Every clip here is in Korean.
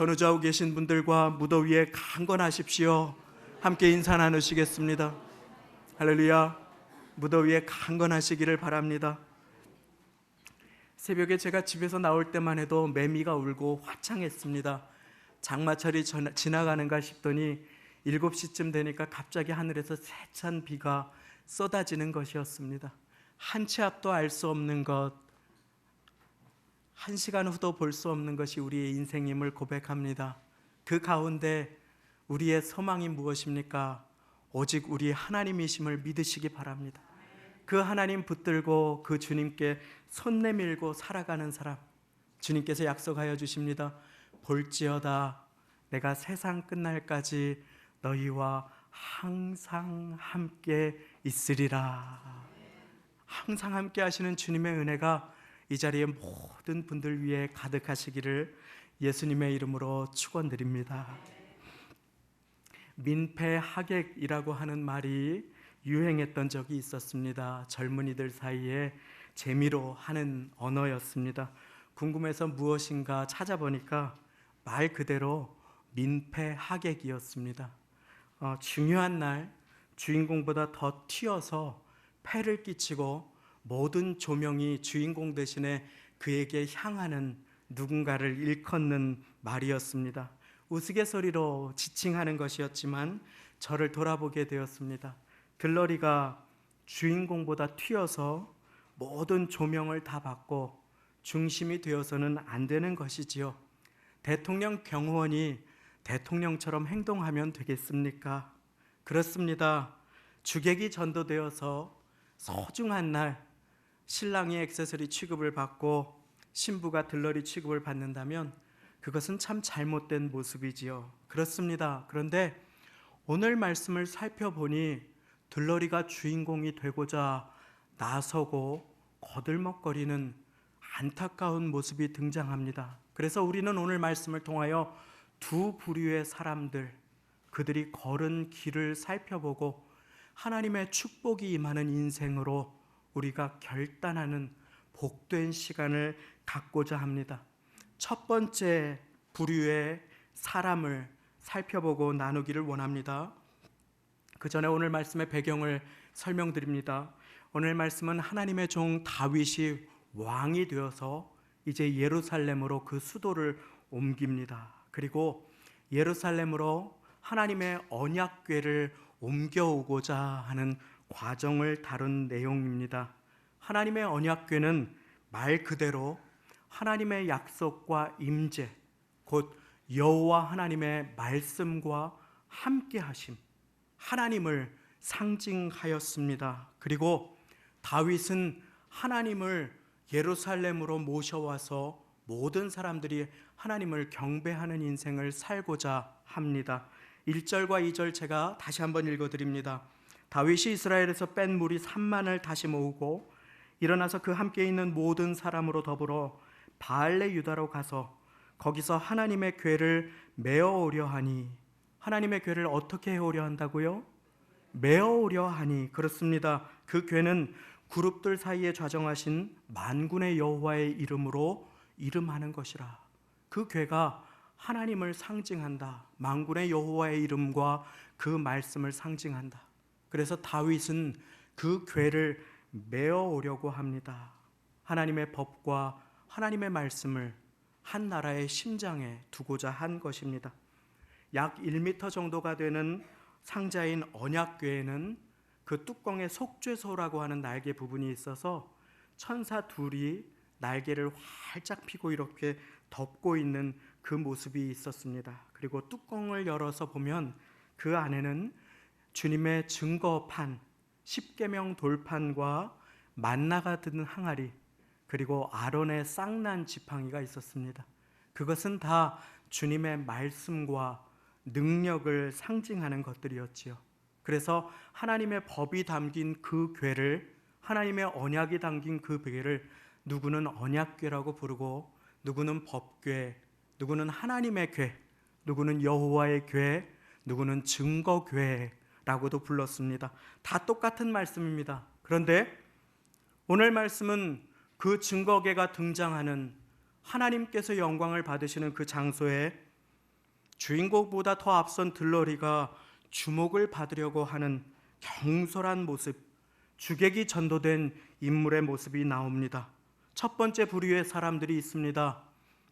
전우좌우 계신 분들과 무더위에 강건하십시오. 함께 인사 나누시겠습니다. 할렐루야. 무더위에 강건하시기를 바랍니다. 새벽에 제가 집에서 나올 때만 해도 매미가 울고 화창했습니다. 장마철이 전- 지나가는가 싶더니 7시쯤 되니까 갑자기 하늘에서 세찬 비가 쏟아지는 것이었습니다. 한 치 앞도 알 수 없는 것, 한 시간 후도 볼 수 없는 것이 우리의 인생임을 고백합니다. 그 가운데 우리의 소망이 무엇입니까? 오직 우리 하나님이심을 믿으시기 바랍니다. 그 하나님 붙들고 그 주님께 손 내밀고 살아가는 사람 주님께서 약속하여 주십니다. 볼지어다 내가 세상 끝날까지 너희와 항상 함께 있으리라. 항상 함께 하시는 주님의 은혜가 이 자리에 모든 분들 위해 가득하시기를 예수님의 이름으로 축원드립니다. 민폐 하객이라고 하는 말이 유행했던 적이 있었습니다. 젊은이들 사이에 재미로 하는 언어였습니다. 궁금해서 무엇인가 찾아보니까 말 그대로 민폐 하객이었습니다. 어, 중요한 날 주인공보다 더 튀어서 패를 끼치고 모든 조명이 주인공 대신에 그에게 향하는 누군가를 일컫는 말이었습니다. 우스갯소리로 지칭하는 것이었지만 저를 돌아보게 되었습니다. 들러리가 주인공보다 튀어서 모든 조명을 다 받고 중심이 되어서는 안 되는 것이지요. 대통령 경호원이 대통령처럼 행동하면 되겠습니까? 그렇습니다. 주객이 전도되어서 소중한 날 신랑이 액세서리 취급을 받고 신부가 들러리 취급을 받는다면 그것은 참 잘못된 모습이지요. 그렇습니다. 그런데 오늘 말씀을 살펴보니 들러리가 주인공이 되고자 나서고 거들먹거리는 안타까운 모습이 등장합니다. 그래서 우리는 오늘 말씀을 통하여 두 부류의 사람들 그들이 걸은 길을 살펴보고 하나님의 축복이 임하는 인생으로 우리가 결단하는 복된 시간을 갖고자 합니다. 첫 번째 부류의 사람을 살펴보고 나누기를 원합니다. 그 전에 오늘 말씀의 배경을 설명드립니다. 오늘 말씀은 하나님의 종 다윗이 왕이 되어서 이제 예루살렘으로 그 수도를 옮깁니다. 그리고 예루살렘으로 하나님의 언약궤를 옮겨오고자 하는 과정을 다룬 내용입니다. 하나님의 언약궤는 말 그대로 하나님의 약속과 임재, 곧 여호와 하나님의 말씀과 함께 하심, 하나님을 상징하였습니다. 그리고 다윗은 하나님을 예루살렘으로 모셔와서 모든 사람들이 하나님을 경배하는 인생을 살고자 합니다. 1절과 2절 제가 다시 한번 읽어 드립니다. 다윗이 이스라엘에서 뺀 무리 3만을 다시 모으고 일어나서 그 함께 있는 모든 사람으로 더불어 바알레 유다로 가서 거기서 하나님의 궤를 메어 오려 하니 하나님의 궤를 어떻게 해 오려 한다고요? 메어 오려 하니 그렇습니다. 그 궤는 그룹들 사이에 좌정하신 만군의 여호와의 이름으로 이름하는 것이라. 그 궤가 하나님을 상징한다. 만군의 여호와의 이름과 그 말씀을 상징한다. 그래서 다윗은 그 궤를 메어 오려고 합니다. 하나님의 법과 하나님의 말씀을 한 나라의 심장에 두고자 한 것입니다. 약 1m 정도가 되는 상자인 언약궤에는 그 뚜껑에 속죄소라고 하는 날개 부분이 있어서 천사 둘이 날개를 활짝 펴고 이렇게 덮고 있는 그 모습이 있었습니다. 그리고 뚜껑을 열어서 보면 그 안에는 주님의 증거판, 십계명 돌판과 만나가 드는 항아리, 그리고 아론의 쌍난 지팡이가 있었습니다. 그것은 다 주님의 말씀과 능력을 상징하는 것들이었지요. 그래서 하나님의 법이 담긴 그 궤를 하나님의 언약이 담긴 그 궤를 누구는 언약궤라고 부르고 누구는 법궤, 누구는 하나님의 궤, 누구는 여호와의 궤, 누구는 증거궤 라고도 불렀습니다. 다 똑같은 말씀입니다. 그런데 오늘 말씀은 그 증거궤가 등장하는 하나님께서 영광을 받으시는 그 장소에 주인공보다 더 앞선 들러리가 주목을 받으려고 하는 경솔한 모습, 주객이 전도된 인물의 모습이 나옵니다. 첫 번째 부류의 사람들이 있습니다.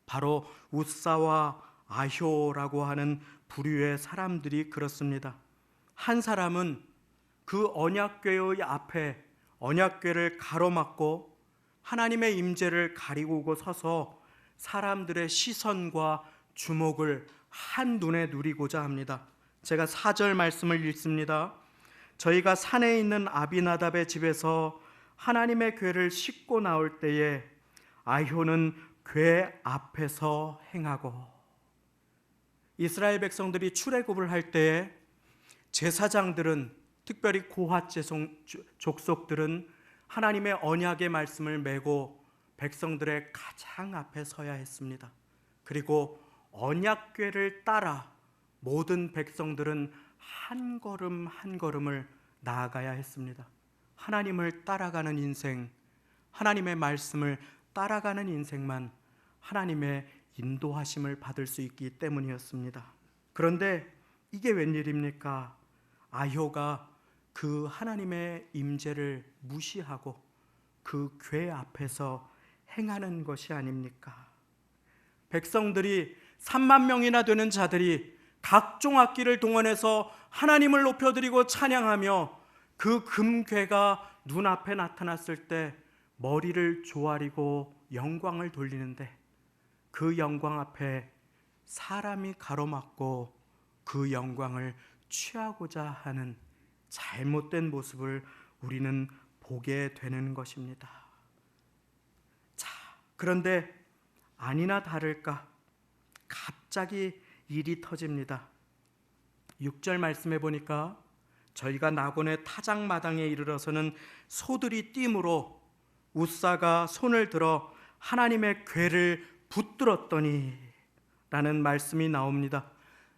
바로 우사와 아효라고 하는 부류의 사람들이 그렇습니다. 한 사람은 그 언약궤의 앞에 언약궤를 가로막고 하나님의 임재를 가리고 서서 사람들의 시선과 주목을 한 눈에 누리고자 합니다. 제가 4절 말씀을 읽습니다. 저희가 산에 있는 아비나답의 집에서 하나님의 궤를 싣고 나올 때에 아효는 궤 앞에서 행하고 이스라엘 백성들이 출애굽을 할 때에 제사장들은 특별히 고핫 족속들은 하나님의 언약의 말씀을 메고 백성들의 가장 앞에 서야 했습니다. 그리고 언약궤를 따라 모든 백성들은 한 걸음 한 걸음을 나아가야 했습니다. 하나님을 따라가는 인생, 하나님의 말씀을 따라가는 인생만 하나님의 인도하심을 받을 수 있기 때문이었습니다. 그런데 이게 웬일입니까? 아효가 그 하나님의 임재를 무시하고 그궤 앞에서 행하는 것이 아닙니까? 백성들이 3만 명이나 되는 자들이 각종 악기를 동원해서 하나님을 높여드리고 찬양하며 그 금괴가 눈앞에 나타났을 때 머리를 조아리고 영광을 돌리는데 그 영광 앞에 사람이 가로막고 그 영광을 취하고자 하는 잘못된 모습을 우리는 보게 되는 것입니다. 자, 그런데 아니나 다를까 갑자기 일이 터집니다. 6절 말씀해 보니까 저희가 나곤의 타작 마당에 이르러서는 소들이 띠므로 우사가 손을 들어 하나님의 궤를 붙들었더니 라는 말씀이 나옵니다.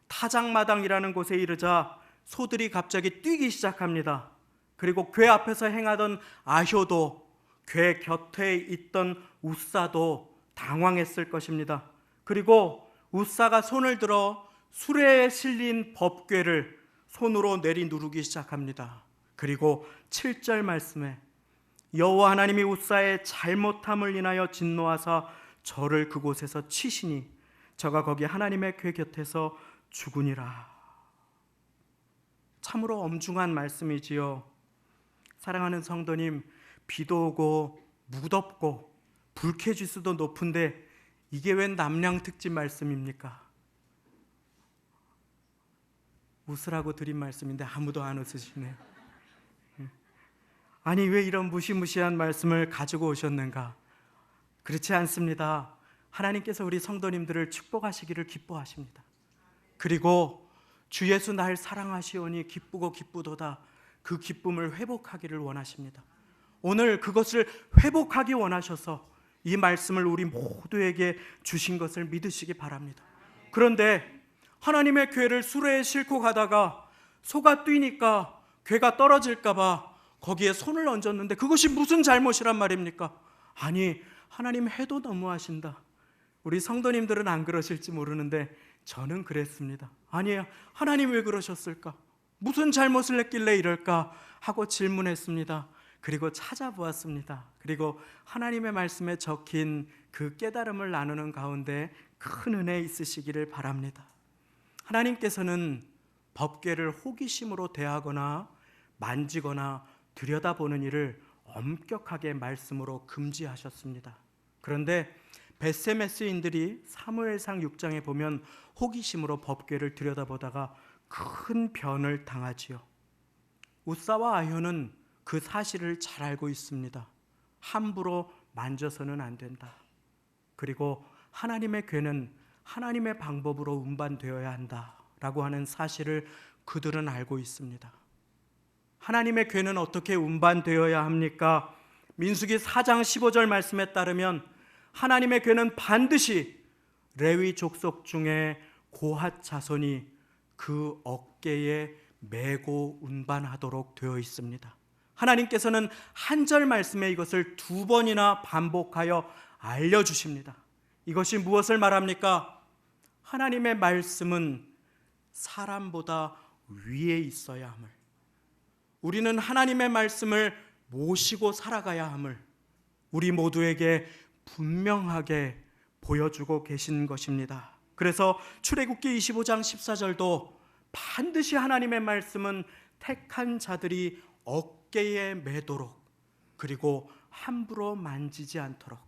타작마당이라는 곳에 이르자 소들이 갑자기 뛰기 시작합니다. 그리고 궤 앞에서 행하던 아효도 궤 곁에 있던 우사도 당황했을 것입니다. 그리고 우사가 손을 들어 수레에 실린 법궤를 손으로 내리 누르기 시작합니다. 그리고 7절 말씀에 여호와 하나님이 우사의 잘못함을 인하여 진노하사 저를 그곳에서 치시니 저가 거기 하나님의 궤 곁에서 죽으니라. 참으로 엄중한 말씀이지요. 사랑하는 성도님, 비도 오고 무덥고 불쾌지수도 높은데 이게 웬 남량 특집 말씀입니까? 웃으라고 드린 말씀인데 아무도 안 웃으시네요. 아니 왜 이런 무시무시한 말씀을 가지고 오셨는가? 그렇지 않습니다. 하나님께서 우리 성도님들을 축복하시기를 기뻐하십니다. 그리고 주 예수 날 사랑하시오니 기쁘고 기쁘도다 그 기쁨을 회복하기를 원하십니다. 오늘 그것을 회복하기 원하셔서 이 말씀을 우리 모두에게 주신 것을 믿으시기 바랍니다. 그런데 하나님의 괴를 수레에 싣고 가다가 소가 뛰니까 괴가 떨어질까봐 거기에 손을 얹었는데 그것이 무슨 잘못이란 말입니까? 아니 하나님 해도 너무하신다. 우리 성도님들은 안 그러실지 모르는데 저는 그랬습니다. 아니에요. 하나님 왜 그러셨을까? 무슨 잘못을 했길래 이럴까? 하고 질문했습니다. 그리고 찾아보았습니다. 그리고 하나님의 말씀에 적힌 그 깨달음을 나누는 가운데 큰 은혜 있으시기를 바랍니다. 하나님께서는 법궤를 호기심으로 대하거나 만지거나 들여다보는 일을 엄격하게 말씀으로 금지하셨습니다. 그런데 베세메스인들이 사무엘상 6장에 보면 호기심으로 법궤를 들여다보다가 큰 변을 당하지요. 우사와 아효는 그 사실을 잘 알고 있습니다. 함부로 만져서는 안 된다. 그리고 하나님의 괴는 하나님의 방법으로 운반되어야 한다라고 하는 사실을 그들은 알고 있습니다. 하나님의 괴는 어떻게 운반되어야 합니까? 민수기 4장 15절 말씀에 따르면 하나님의 괴는 반드시 레위 족속 중에 고핫 자손이 그 어깨에 메고 운반하도록 되어 있습니다. 하나님께서는 한 절 말씀에 이것을 두 번이나 반복하여 알려 주십니다. 이것이 무엇을 말합니까? 하나님의 말씀은 사람보다 위에 있어야 함을 우리는 하나님의 말씀을 모시고 살아가야 함을 우리 모두에게 분명하게 보여주고 계신 것입니다. 그래서 출애굽기 25장 14절도 반드시 하나님의 말씀은 택한 자들이 어깨에 매도록 그리고 함부로 만지지 않도록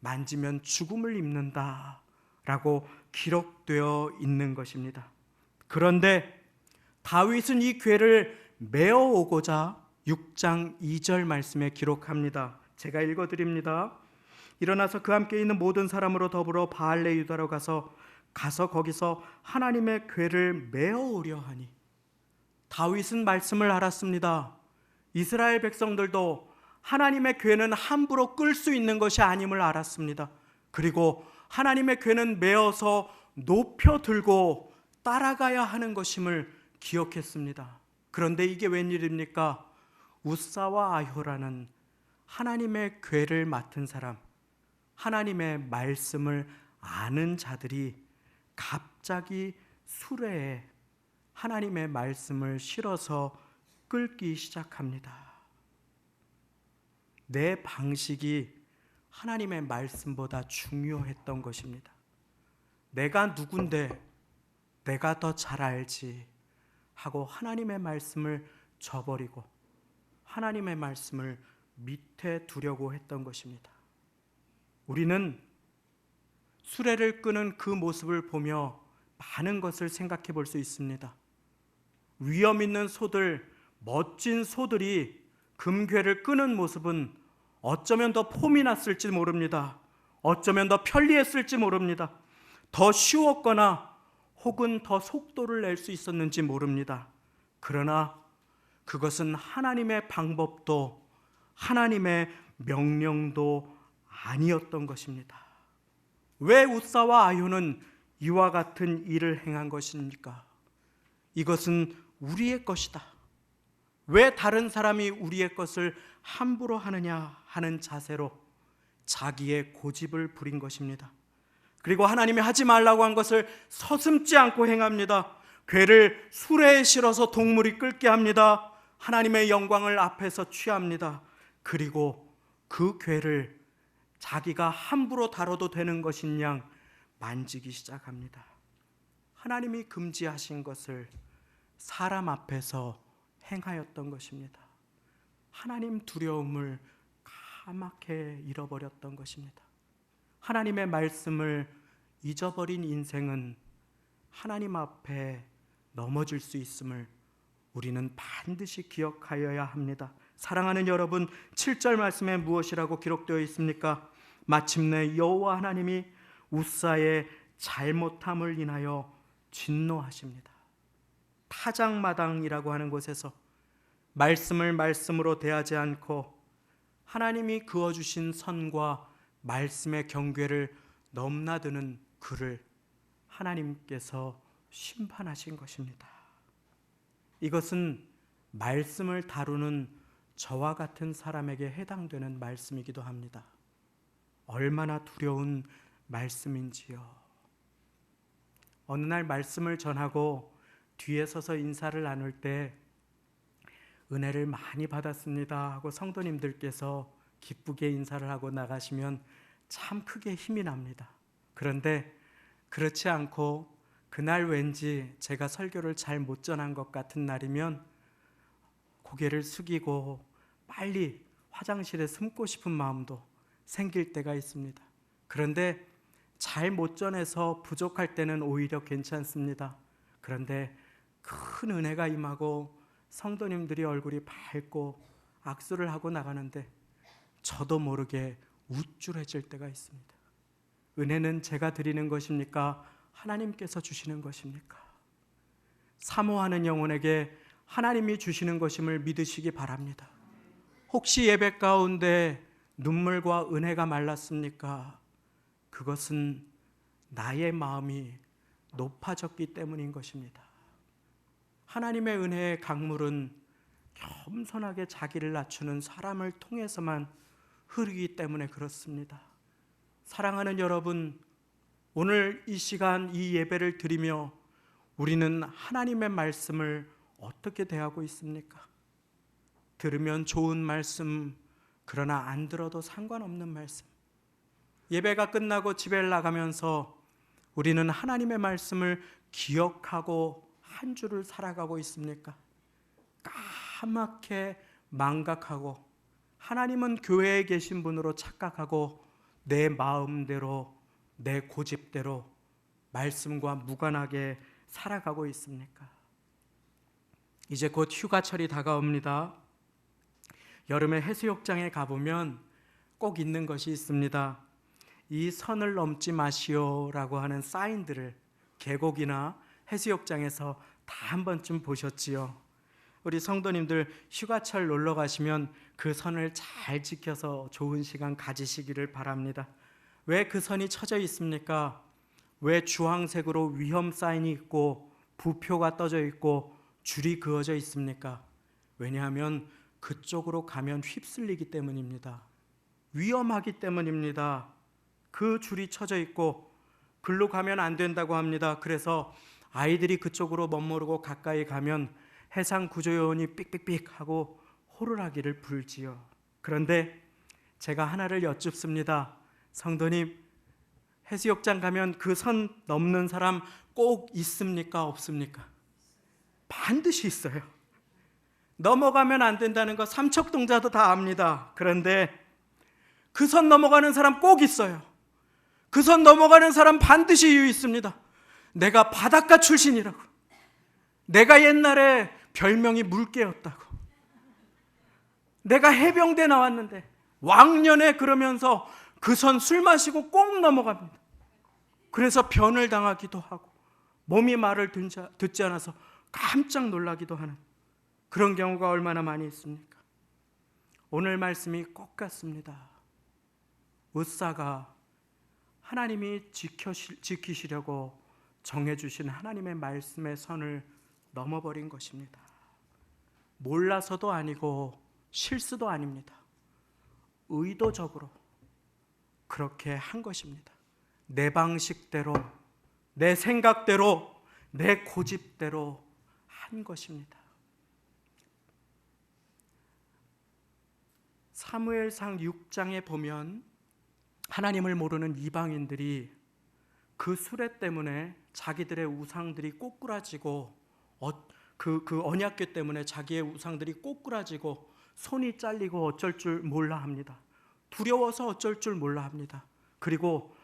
만지면 죽음을 입는다 라고 기록되어 있는 것입니다. 그런데 다윗은 이 괴를 메어 오고자 6장 2절 말씀에 기록합니다. 제가 읽어 드립니다. 일어나서 그 함께 있는 모든 사람으로 더불어 바알레 유다로 가서 가서 거기서 하나님의 괴를 메어 오려 하니 다윗은 말씀을 알았습니다. 이스라엘 백성들도 하나님의 괴는 함부로 끌 수 있는 것이 아님을 알았습니다. 그리고 하나님의 괴는 메어서 높여 들고 따라가야 하는 것임을 기억했습니다. 그런데 이게 웬일입니까? 우사와 아효라는 하나님의 괴를 맡은 사람, 하나님의 말씀을 아는 자들이 갑자기 수레에 하나님의 말씀을 실어서 끌기 시작합니다. 내 방식이 하나님의 말씀보다 중요했던 것입니다. 내가 누군데 내가 더 잘 알지 하고 하나님의 말씀을 저버리고 하나님의 말씀을 밑에 두려고 했던 것입니다. 우리는 수레를 끄는 그 모습을 보며 많은 것을 생각해 볼 수 있습니다. 위험 있는 소들, 멋진 소들이 금괴를 끄는 모습은 어쩌면 더 폼이 났을지 모릅니다. 어쩌면 더 편리했을지 모릅니다. 더 쉬웠거나 혹은 더 속도를 낼 수 있었는지 모릅니다. 그러나 그것은 하나님의 방법도 하나님의 명령도 아니었던 것입니다. 왜 우사와 아효는 이와 같은 일을 행한 것입니까? 이것은 우리의 것이다. 왜 다른 사람이 우리의 것을 함부로 하느냐 하는 자세로 자기의 고집을 부린 것입니다. 그리고 하나님이 하지 말라고 한 것을 서슴지 않고 행합니다. 괴를 수레에 실어서 동물이 끌게 합니다. 하나님의 영광을 앞에서 취합니다. 그리고 그 괴를 자기가 함부로 다뤄도 되는 것인 양 만지기 시작합니다. 하나님이 금지하신 것을 사람 앞에서 행하였던 것입니다. 하나님 두려움을 까맣게 잃어버렸던 것입니다. 하나님의 말씀을 잊어버린 인생은 하나님 앞에 넘어질 수 있음을 우리는 반드시 기억하여야 합니다. 사랑하는 여러분, 7절 말씀에 무엇이라고 기록되어 있습니까? 마침내 여호와 하나님이 우사의 잘못함을 인하여 진노하십니다. 타작마당이라고 하는 곳에서 말씀을 말씀으로 대하지 않고 하나님이 그어 주신 선과 말씀의 경계를 넘나드는 그를 하나님께서 심판하신 것입니다. 이것은 말씀을 다루는 저와 같은 사람에게 해당되는 말씀이기도 합니다. 얼마나 두려운 말씀인지요. 어느 날 말씀을 전하고 뒤에 서서 인사를 나눌 때 은혜를 많이 받았습니다 하고 성도님들께서 기쁘게 인사를 하고 나가시면 참 크게 힘이 납니다. 그런데 그렇지 않고 그날 왠지 제가 설교를 잘 못 전한 것 같은 날이면 고개를 숙이고 빨리 화장실에 숨고 싶은 마음도 생길 때가 있습니다. 그런데 잘 못 전해서 부족할 때는 오히려 괜찮습니다. 그런데 큰 은혜가 임하고 성도님들이 얼굴이 밝고 악수를 하고 나가는데 저도 모르게 우쭐해질 때가 있습니다. 은혜는 제가 드리는 것입니까? 하나님께서 주시는 것입니까? 사모하는 영혼에게 하나님이 주시는 것임을 믿으시기 바랍니다. 혹시 예배 가운데 눈물과 은혜가 말랐습니까? 그것은 나의 마음이 높아졌기 때문인 것입니다. 하나님의 은혜의 강물은 겸손하게 자기를 낮추는 사람을 통해서만 흐르기 때문에 그렇습니다. 사랑하는 여러분, 오늘 이 시간 이 예배를 드리며 우리는 하나님의 말씀을 어떻게 대하고 있습니까? 들으면 좋은 말씀, 그러나 안 들어도 상관없는 말씀. 예배가 끝나고 집에 나가면서 우리는 하나님의 말씀을 기억하고 한 주를 살아가고 있습니까? 까맣게 망각하고 하나님은 교회에 계신 분으로 착각하고 내 마음대로 내 고집대로 말씀과 무관하게 살아가고 있습니까? 이제 곧 휴가철이 다가옵니다. 여름에 해수욕장에 가보면 꼭 있는 것이 있습니다. 이 선을 넘지 마시오라고 하는 사인들을 계곡이나 해수욕장에서 다 한 번쯤 보셨지요. 우리 성도님들 휴가철 놀러 가시면 그 선을 잘 지켜서 좋은 시간 가지시기를 바랍니다. 왜 그 선이 쳐져 있습니까? 왜 주황색으로 위험 사인이 있고 부표가 떠져 있고 줄이 그어져 있습니까? 왜냐하면 그쪽으로 가면 휩쓸리기 때문입니다. 위험하기 때문입니다. 그 줄이 쳐져 있고 글로 가면 안 된다고 합니다. 그래서 아이들이 그쪽으로 멋모르고 가까이 가면 해상 구조요원이 삑삑삑 하고 호루라기를 불지요. 그런데 제가 하나를 여쭙습니다. 성도님, 해수욕장 가면 그 선 넘는 사람 꼭 있습니까? 없습니까? 반드시 있어요. 넘어가면 안 된다는 거 삼척동자도 다 압니다. 그런데 그 선 넘어가는 사람 꼭 있어요. 그 선 넘어가는 사람 반드시 이유 있습니다. 내가 바닷가 출신이라고. 내가 옛날에 별명이 물개였다고. 내가 해병대 나왔는데 왕년에 그러면서 그 선 술 마시고 꼭 넘어갑니다. 그래서 변을 당하기도 하고 몸이 말을 듣지 않아서 깜짝 놀라기도 하는 그런 경우가 얼마나 많이 있습니까? 오늘 말씀이 꼭 같습니다. 우사가 하나님이 지키시려고 정해주신 하나님의 말씀의 선을 넘어버린 것입니다. 몰라서도 아니고 실수도 아닙니다. 의도적으로 그렇게 한 것입니다. 내 방식대로, 내 생각대로, 내 고집대로 한 것입니다. 사무엘상 6장에 보면 하나님을 모르는 이방인들이 그 수레 때문에 자기들의 우상들이 꼬꾸라지고 어, 그, 그 언약궤 때문에 자기의 우상들이 꼬꾸라지고 손이 잘리고 어쩔 줄 몰라 합니다. 두려워서 어쩔 줄 몰라 합니다. 그리고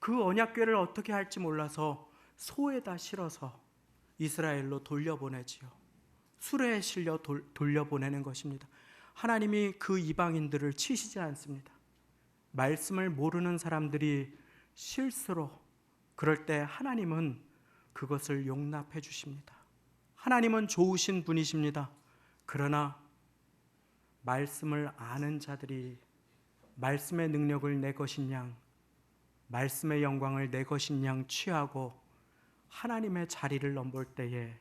그 언약궤를 어떻게 할지 몰라서 소에다 실어서 이스라엘로 돌려보내지요. 수레에 실려 돌, 돌려보내는 것입니다. 하나님이 그 이방인들을 치시지 않습니다. 말씀을 모르는 사람들이 실수로 그럴 때 하나님은 그것을 용납해 주십니다. 하나님은 좋으신 분이십니다. 그러나 말씀을 아는 자들이 말씀의 능력을 내 것인 양, 말씀의 영광을 내 것인 양 취하고 하나님의 자리를 넘볼 때에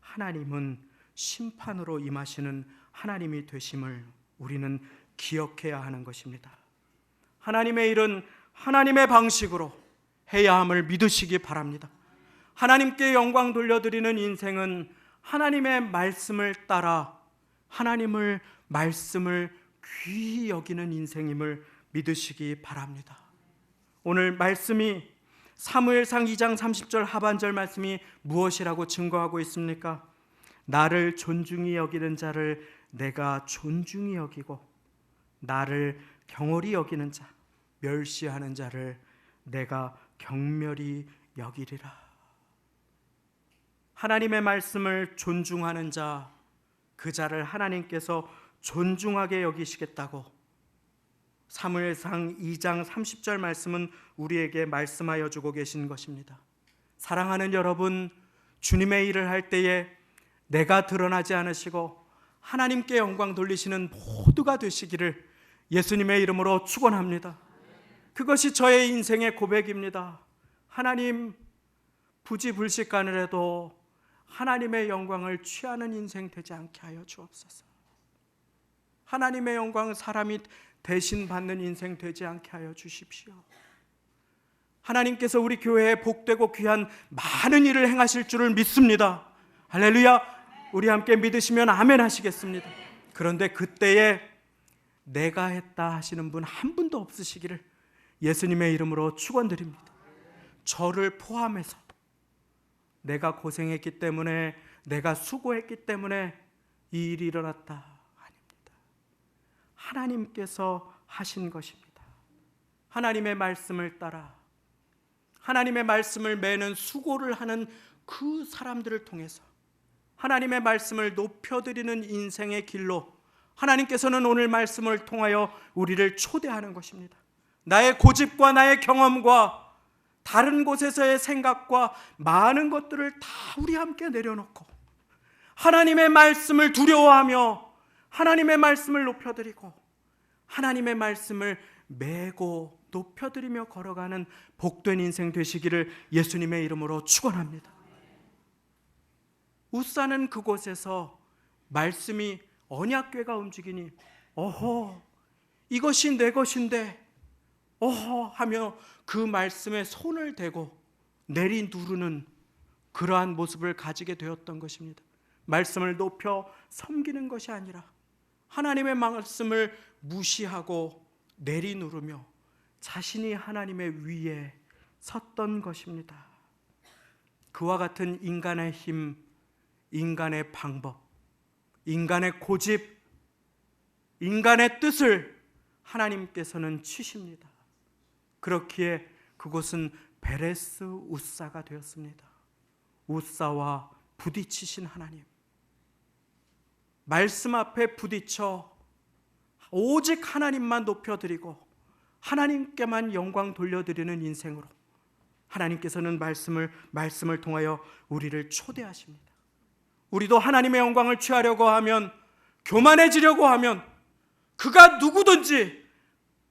하나님은 심판으로 임하시는 하나님이 되심을 우리는 기억해야 하는 것입니다. 하나님의 일은 하나님의 방식으로 해야 함을 믿으시기 바랍니다. 하나님께 영광 돌려드리는 인생은 하나님의 말씀을 따라 하나님을 말씀을 귀히 여기는 인생임을 믿으시기 바랍니다. 오늘 말씀이 사무엘상 2장 30절 하반절 말씀이 무엇이라고 증거하고 있습니까? 나를 존중히 여기는 자를 내가 존중히 여기고 나를 경홀히 여기는 자 멸시하는 자를 내가 경멸히 여기리라. 하나님의 말씀을 존중하는 자, 그 자를 하나님께서 존중하게 여기시겠다고 사무엘상 2장 30절 말씀은 우리에게 말씀하여 주고 계신 것입니다. 사랑하는 여러분, 주님의 일을 할 때에 내가 드러나지 않으시고 하나님께 영광 돌리시는 모두가 되시기를 예수님의 이름으로 축원합니다. 그것이 저의 인생의 고백입니다. 하나님 부지불식간을 해도 하나님의 영광을 취하는 인생 되지 않게 하여 주옵소서. 하나님의 영광 사람이 대신 받는 인생 되지 않게 하여 주십시오. 하나님께서 우리 교회에 복되고 귀한 많은 일을 행하실 줄을 믿습니다. 할렐루야. 우리 함께 믿으시면 아멘 하시겠습니다. 그런데 그때에 내가 했다 하시는 분 한 분도 없으시기를 예수님의 이름으로 축원드립니다. 저를 포함해서 내가 고생했기 때문에 내가 수고했기 때문에 이 일이 일어났다 아닙니다. 하나님께서 하신 것입니다. 하나님의 말씀을 따라 하나님의 말씀을 매는 수고를 하는 그 사람들을 통해서 하나님의 말씀을 높여드리는 인생의 길로 하나님께서는 오늘 말씀을 통하여 우리를 초대하는 것입니다. 나의 고집과 나의 경험과 다른 곳에서의 생각과 많은 것들을 다 우리 함께 내려놓고 하나님의 말씀을 두려워하며 하나님의 말씀을 높여드리고 하나님의 말씀을 메고 높여드리며 걸어가는 복된 인생 되시기를 예수님의 이름으로 축원합니다. 우사는 그곳에서 말씀이 언약궤가 움직이니 어허 이것이 내 것인데 어허 하며 그 말씀에 손을 대고 내리 누르는 그러한 모습을 가지게 되었던 것입니다. 말씀을 높여 섬기는 것이 아니라 하나님의 말씀을 무시하고 내리 누르며 자신이 하나님의 위에 섰던 것입니다. 그와 같은 인간의 힘, 인간의 방법, 인간의 고집, 인간의 뜻을 하나님께서는 치십니다. 그렇기에 그곳은 베레스 우사가 되었습니다. 우사와 부딪히신 하나님. 말씀 앞에 부딪혀 오직 하나님만 높여드리고 하나님께만 영광 돌려드리는 인생으로 하나님께서는 말씀을 말씀을 통하여 우리를 초대하십니다. 우리도 하나님의 영광을 취하려고 하면 교만해지려고 하면 그가 누구든지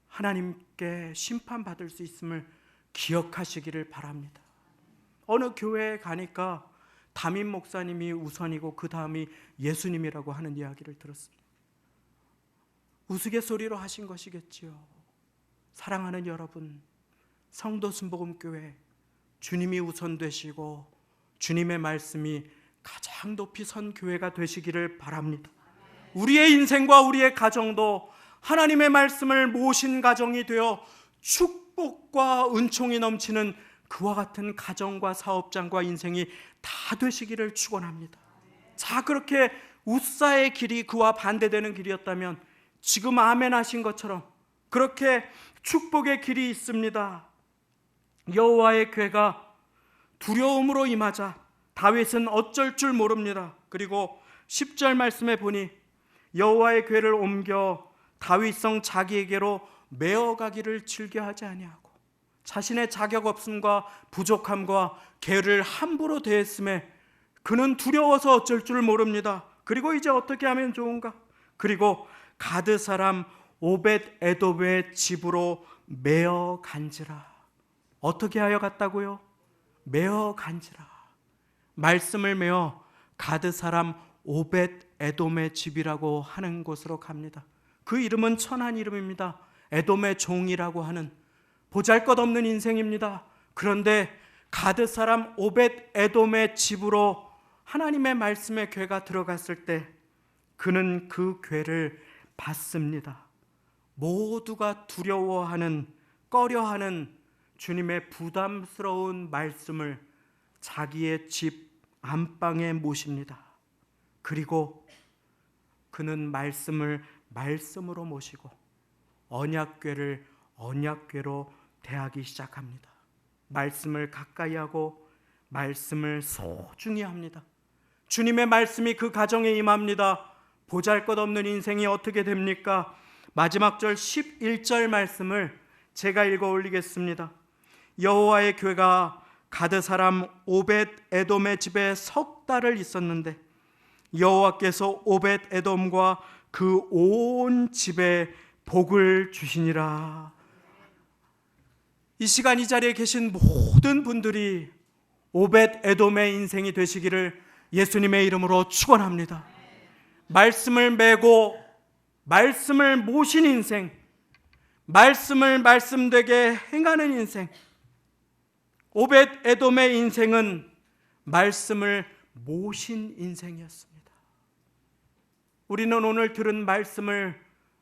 하나님께 심판받을 수 있음을 기억하시기를 바랍니다. 어느 교회에 가니까 담임 목사님이 우선이고 그 다음이 예수님이라고 하는 이야기를 들었습니다. 우스갯소리로 하신 것이겠지요. 사랑하는 여러분, 성도 순복음교회 주님이 우선 되시고 주님의 말씀이 가장 높이 선 교회가 되시기를 바랍니다. 우리의 인생과 우리의 가정도 하나님의 말씀을 모신 가정이 되어 축복과 은총이 넘치는 그와 같은 가정과 사업장과 인생이 다 되시기를 축원합니다. 자 그렇게 우사의 길이 그와 반대되는 길이었다면 지금 아멘 하신 것처럼 그렇게 축복의 길이 있습니다. 여호와의 괴가 두려움으로 임하자 다윗은 어쩔 줄 모릅니다. 그리고 10절 말씀에 보니 여호와의 괴를 옮겨 다윗성 자기에게로 메어가기를 즐겨하지 아니하고 자신의 자격 없음과 부족함과 괴를 함부로 대했음에 그는 두려워서 어쩔 줄 모릅니다. 그리고 이제 어떻게 하면 좋은가? 그리고 가드 사람 오벳 에돔의 집으로 메어 간지라. 어떻게 하여 갔다고요? 메어 간지라. 말씀을 메어 가드 사람 오벳 에돔의 집이라고 하는 곳으로 갑니다. 그 이름은 천한 이름입니다. 에돔의 종이라고 하는 보잘것없는 인생입니다. 그런데 가드 사람 오벳 에돔의 집으로 하나님의 말씀의 괴가 들어갔을 때 그는 그 괴를 받습니다. 모두가 두려워하는 꺼려하는 주님의 부담스러운 말씀을 자기의 집 안방에 모십니다. 그리고 그는 말씀을 말씀으로 모시고 언약궤를 언약궤로 대하기 시작합니다. 말씀을 가까이 하고 말씀을 소중히 합니다. 주님의 말씀이 그 가정에 임합니다. 보잘 것 없는 인생이 어떻게 됩니까? 마지막 절 11절 말씀을 제가 읽어 올리겠습니다. 여호와의 교회가 가드 사람 오벳 에돔의 집에 석 달을 있었는데 여호와께서 오벳 에돔과 그 온 집에 복을 주시니라. 이 시간 이 자리에 계신 모든 분들이 오벳 에돔의 인생이 되시기를 예수님의 이름으로 축원합니다. 말씀을 메고 말씀을 모신 인생, 말씀을 말씀되게 행하는 인생, 오벳 에돔의 인생은 말씀을 모신 인생이었습니다. 우리는 오늘 들은 말씀을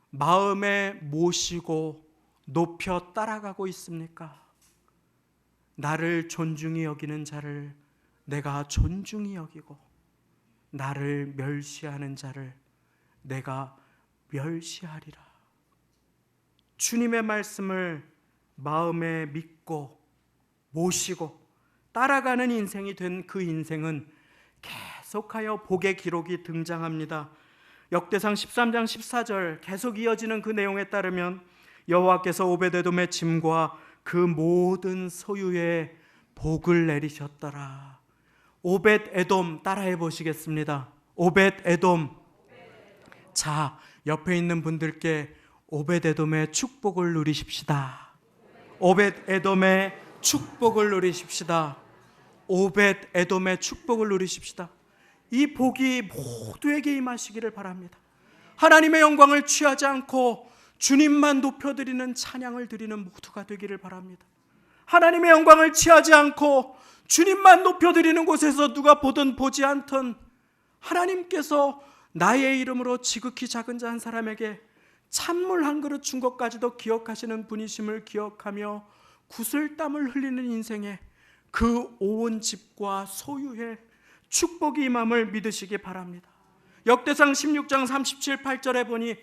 마음에 모시고 높여 따라가고 있습니까? 나를 존중히 여기는 자를 내가 존중히 여기고 나를 멸시하는 자를 내가 멸시하리라. 주님의 말씀을 마음에 믿고 모시고 따라가는 인생이 된 그 인생은 계속하여 복의 기록이 등장합니다. 역대상 13장 14절 계속 이어지는 그 내용에 따르면 여호와께서 오베데돔의 짐과 그 모든 소유에 복을 내리셨더라. 오벳 에돔 따라해 보시겠습니다. 오벳 에돔. 자, 옆에 있는 분들께 오벳 에돔의 축복을 누리십시다. 오벳 에돔의 축복을 누리십시다. 오벳 에돔의 축복을 누리십시다. 이 복이 모두에게 임하시기를 바랍니다. 하나님의 영광을 취하지 않고 주님만 높여드리는 찬양을 드리는 모두가 되기를 바랍니다. 하나님의 영광을 취하지 않고 주님만 높여드리는 곳에서 누가 보든 보지 않던 하나님께서 나의 이름으로 지극히 작은 자 한 사람에게 찬물 한 그릇 준 것까지도 기억하시는 분이심을 기억하며 구슬땀을 흘리는 인생에 그온 집과 소유에 축복이 임함을 믿으시기 바랍니다. 역대상 16장 37, 8절에 보니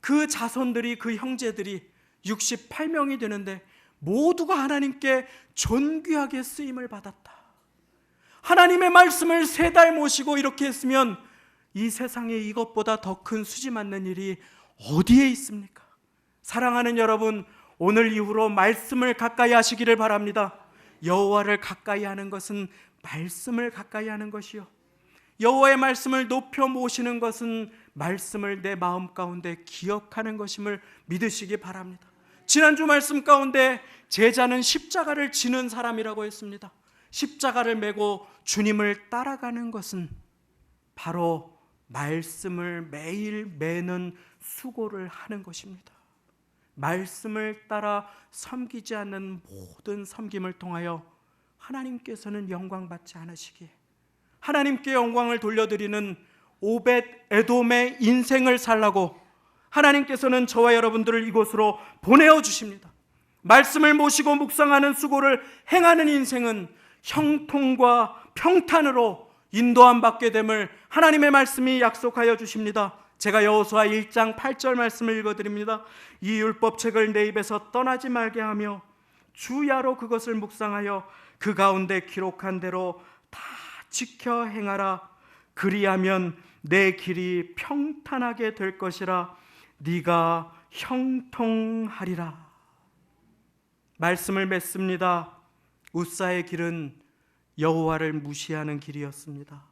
그 자손들이 그 형제들이 68명이 되는데 모두가 하나님께 존귀하게 쓰임을 받았다. 하나님의 말씀을 세 달 모시고 이렇게 했으면 이 세상에 이것보다 더 큰 수지 맞는 일이 어디에 있습니까? 사랑하는 여러분, 오늘 이후로 말씀을 가까이 하시기를 바랍니다. 여호와를 가까이 하는 것은 말씀을 가까이 하는 것이요. 여호와의 말씀을 높여 모시는 것은 말씀을 내 마음 가운데 기억하는 것임을 믿으시기 바랍니다. 지난주 말씀 가운데 제자는 십자가를 지는 사람이라고 했습니다. 십자가를 메고 주님을 따라가는 것은 바로 말씀을 매일 매는 수고를 하는 것입니다. 말씀을 따라 섬기지 않는 모든 섬김을 통하여 하나님께서는 영광 받지 않으시기에 하나님께 영광을 돌려드리는 오벳 에돔의 인생을 살라고 하나님께서는 저와 여러분들을 이곳으로 보내어 주십니다. 말씀을 모시고 묵상하는 수고를 행하는 인생은 형통과 평탄으로 인도함 받게 됨을 하나님의 말씀이 약속하여 주십니다. 제가 여호수아 1장 8절 말씀을 읽어 드립니다. 이 율법 책을 내 입에서 떠나지 말게 하며 주야로 그것을 묵상하여 그 가운데 기록한 대로 다 지켜 행하라. 그리하면 내 길이 평탄하게 될 것이라 네가 형통하리라. 말씀을 맺습니다. 우사의 길은 여호와를 무시하는 길이었습니다.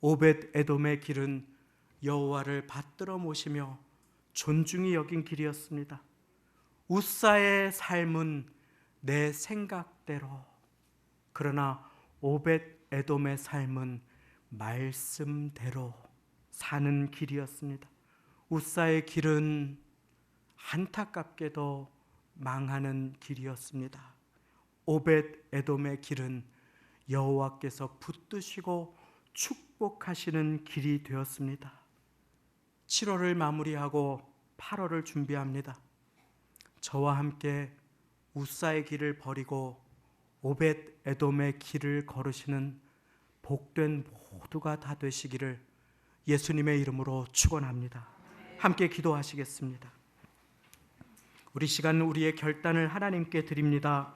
오벳 에돔의 길은 여호와를 받들어 모시며 존중히 여긴 길이었습니다. 우사의 삶은 내 생각대로 그러나 오벳 에돔의 삶은 말씀대로 사는 길이었습니다. 우사의 길은 안타깝게도 망하는 길이었습니다. 오벳 에돔의 길은 여호와께서 붙드시고 축복하시는 길이 되었습니다. 7월을 마무리하고 8월을 준비합니다. 저와 함께 우사의 길을 버리고 오벳 에돔의 길을 걸으시는 복된 모두가 다 되시기를 예수님의 이름으로 축원합니다. 함께 기도하시겠습니다. 우리 시간 우리의 결단을 하나님께 드립니다.